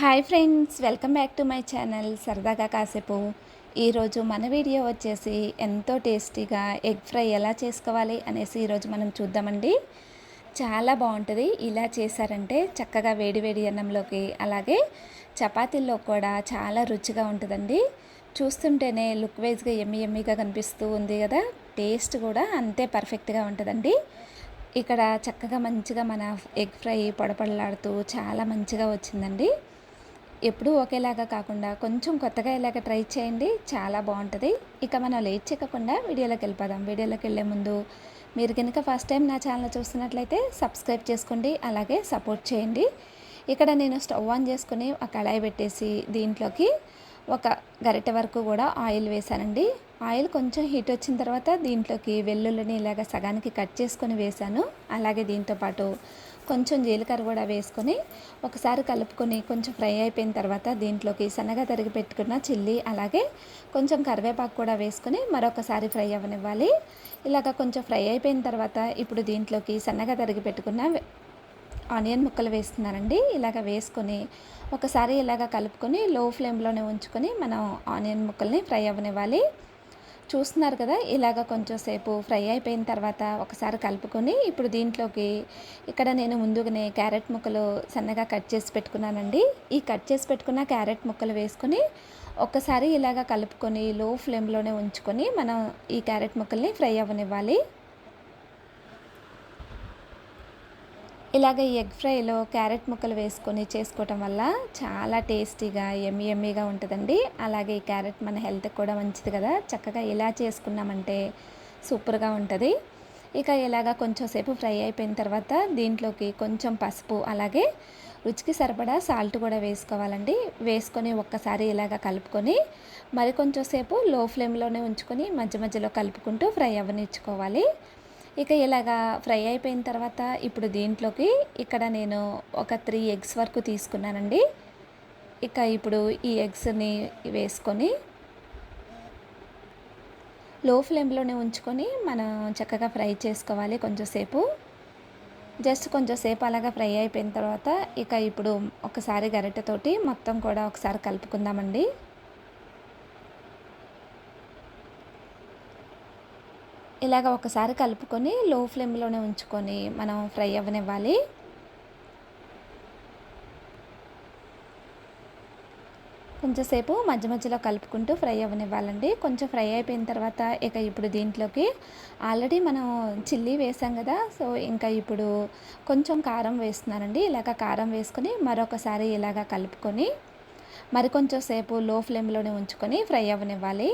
Hi friends welcome back to my channel. సరదాగా కాసేపు ఈరోజు మన వీడియో వచ్చేసి ఎంతో టేస్టీగా ఎగ్ ఫ్రై ఎలా చేసుకోవాలి అనేసి ఈరోజు మనం చూద్దామండి. చాలా బాగుంటుంది. ఇలా చేశారంటే చక్కగా వేడి వేడి అన్నంలోకి అలాగే చపాతీల్లో కూడా చాలా రుచిగా ఉంటుందండి. చూస్తుంటేనే లుక్ వైజ్గా ఎమ్మి ఎమ్మిగా కనిపిస్తూ ఉంది కదా. టేస్ట్ కూడా అంతే పర్ఫెక్ట్గా ఉంటుందండి. ఇక్కడ చక్కగా మంచిగా మన ఎగ్ ఫ్రై పొడపడలాడుతూ చాలా మంచిగా వచ్చిందండి. ఎప్పుడూ ఒకేలాగా కాకుండా కొంచెం కొత్తగా ఇలాగ ట్రై చేయండి. చాలా బాగుంటుంది. ఇక మనం లేట్ చేయకుండా వీడియోలోకి వెళ్ళిపోదాం. వీడియోలోకి వెళ్ళే ముందు మీరు కనుక ఫస్ట్ టైం నా ఛానల్ చూస్తున్నట్లయితే సబ్స్క్రైబ్ చేసుకోండి. అలాగే సపోర్ట్ చేయండి. ఇక్కడ నేను స్టవ్ ఆన్ చేసుకుని ఒక కళాయి పెట్టేసి దీంట్లోకి ఒక గరిటె వరకు కూడా ఆయిల్ వేసానండి ఆయిల్ కొంచెం హీట్ వచ్చిన తర్వాత దీంట్లోకి వెల్లుల్లిని ఇలాగ సగానికి కట్ చేసుకొని వేసాను అలాగే దీంతోపాటు కొంచెం జీలకర్ర కూడా వేసుకొని ఒకసారి కలుపుకొని కొంచెం ఫ్రై అయిపోయిన తర్వాత దీంట్లోకి సన్నగా తరిగి పెట్టుకున్న చిల్లీ అలాగే కొంచెం కరివేపాకు కూడా వేసుకొని మరొకసారి ఫ్రై అవ్వనివ్వాలి. ఇలాగ కొంచెం ఫ్రై అయిపోయిన తర్వాత ఇప్పుడు దీంట్లోకి సన్నగా తరిగి పెట్టుకున్న ఆనియన్ ముక్కలు వేస్తున్నానండి. ఇలాగ వేసుకొని ఒకసారి ఇలాగ కలుపుకొని లో ఫ్లేమ్లోనే ఉంచుకొని మనం ఆనియన్ ముక్కల్ని ఫ్రై అవ్వనివ్వాలి. చూస్తున్నారు కదా ఇలాగ కొంచెం సేపు ఫ్రై అయిపోయిన తర్వాత ఒకసారి కలుపుకొని ఇప్పుడు దీంట్లోకి ఇక్కడ నేను ముందుగానే క్యారెట్ ముక్కలు సన్నగా కట్ చేసి పెట్టుకున్నానండి. ఈ కట్ చేసి పెట్టుకున్న క్యారెట్ ముక్కలు వేసుకొని ఒక్కసారి ఇలాగ కలుపుకొని లో ఫ్లేమ్లోనే ఉంచుకొని మనం ఈ క్యారెట్ ముక్కల్ని ఫ్రై అవ్వనివ్వాలి. ఇలాగ ఈ ఎగ్ ఫ్రైలో క్యారెట్ ముక్కలు వేసుకొని చేసుకోవటం వల్ల చాలా టేస్టీగా ఎమ్మి ఎమ్మీగా ఉంటుందండి. అలాగే ఈ క్యారెట్ మన హెల్త్కి కూడా మంచిది కదా. చక్కగా ఇలా చేసుకున్నామంటే సూపర్గా ఉంటుంది. ఇక ఇలాగ కొంచెం సేపు ఫ్రై అయిపోయిన తర్వాత దీంట్లోకి కొంచెం పసుపు అలాగే రుచికి సరిపడా సాల్ట్ కూడా వేసుకోవాలండి. వేసుకొని ఒక్కసారి ఇలాగ కలుపుకొని మరి కొంచెం సేపు లో ఫ్లేమ్లోనే ఉంచుకొని మధ్య మధ్యలో కలుపుకుంటూ ఫ్రై అవ్వనిచ్చుకోవాలి. ఇక ఇలాగా ఫ్రై అయిపోయిన తర్వాత ఇప్పుడు దీంట్లోకి ఇక్కడ నేను ఒక త్రీ ఎగ్స్ వరకు తీసుకున్నానండి. ఇక ఇప్పుడు ఈ ఎగ్స్ని వేసుకొని లో ఫ్లేమ్లోనే ఉంచుకొని మనం చక్కగా ఫ్రై చేసుకోవాలి కొంచెంసేపు జస్ట్ కొంచెంసేపు అలాగా ఫ్రై అయిపోయిన తర్వాత ఇక ఇప్పుడు ఒకసారి గరిటెతోటి మొత్తం కూడా ఒకసారి కలుపుకుందామండి. ఇలాగ ఒకసారి కలుపుకొని లో ఫ్లేమ్లోనే ఉంచుకొని మనం ఫ్రై అవ్వనివ్వాలి. కొంచెంసేపు మధ్య మధ్యలో కలుపుకుంటూ ఫ్రై అవ్వనివ్వాలండి. కొంచెం ఫ్రై అయిపోయిన తర్వాత ఇక ఇప్పుడు దీంట్లోకి ఆల్రెడీ మనం చిల్లీ వేసాం కదా సో ఇంకా ఇప్పుడు కొంచెం కారం వేస్తున్నానండి. ఇలాగ కారం వేసుకొని మరొకసారి ఇలాగ కలుపుకొని మరి కొంచెం సేపు లో ఫ్లేమ్లోనే ఉంచుకొని ఫ్రై అవ్వనివ్వాలి.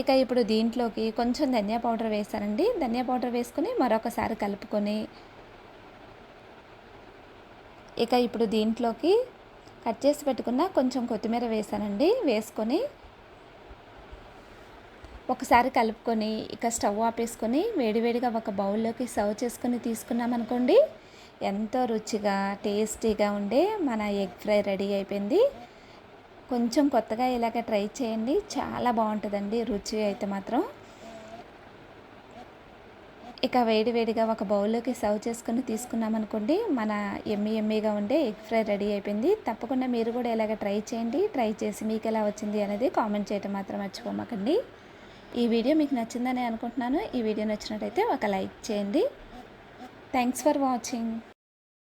ఇక ఇప్పుడు దీంట్లోకి కొంచెం ధనియా పౌడర్ వేసానండి ధనియా పౌడర్ వేసుకొని మరొకసారి కలుపుకొని ఇక ఇప్పుడు దీంట్లోకి కట్ చేసి పెట్టుకున్న కొంచెం కొత్తిమీర వేసానండి వేసుకొని ఒకసారి కలుపుకొని ఇక స్టవ్ ఆపేసుకొని వేడివేడిగా ఒక బౌల్లోకి సర్వ్ చేసుకొని తీసుకున్నామనుకోండి ఎంతో రుచిగా టేస్టీగా ఉండే మన ఎగ్ ఫ్రై రెడీ అయిపోయింది. కొంచెం కొత్తగా ఇలాగ ట్రై చేయండి. చాలా బాగుంటుందండి. రుచి అయితే మాత్రం. ఇక వేడి వేడిగా ఒక బౌల్లోకి సర్వ్ చేసుకుని తీసుకున్నామనుకోండి మన ఎమ్మి ఎమ్మిగా ఉండే ఎగ్ ఫ్రై రెడీ అయిపోయింది. తప్పకుండా మీరు కూడా ఇలాగ ట్రై చేయండి. ట్రై చేసి మీకు ఎలా వచ్చింది అనేది కామెంట్ చేయటం మాత్రం మర్చిపోమకండి. ఈ వీడియో మీకు నచ్చిందని అనుకుంటున్నాను. ఈ వీడియో నచ్చినట్టయితే ఒక లైక్ చేయండి. Thanks for watching.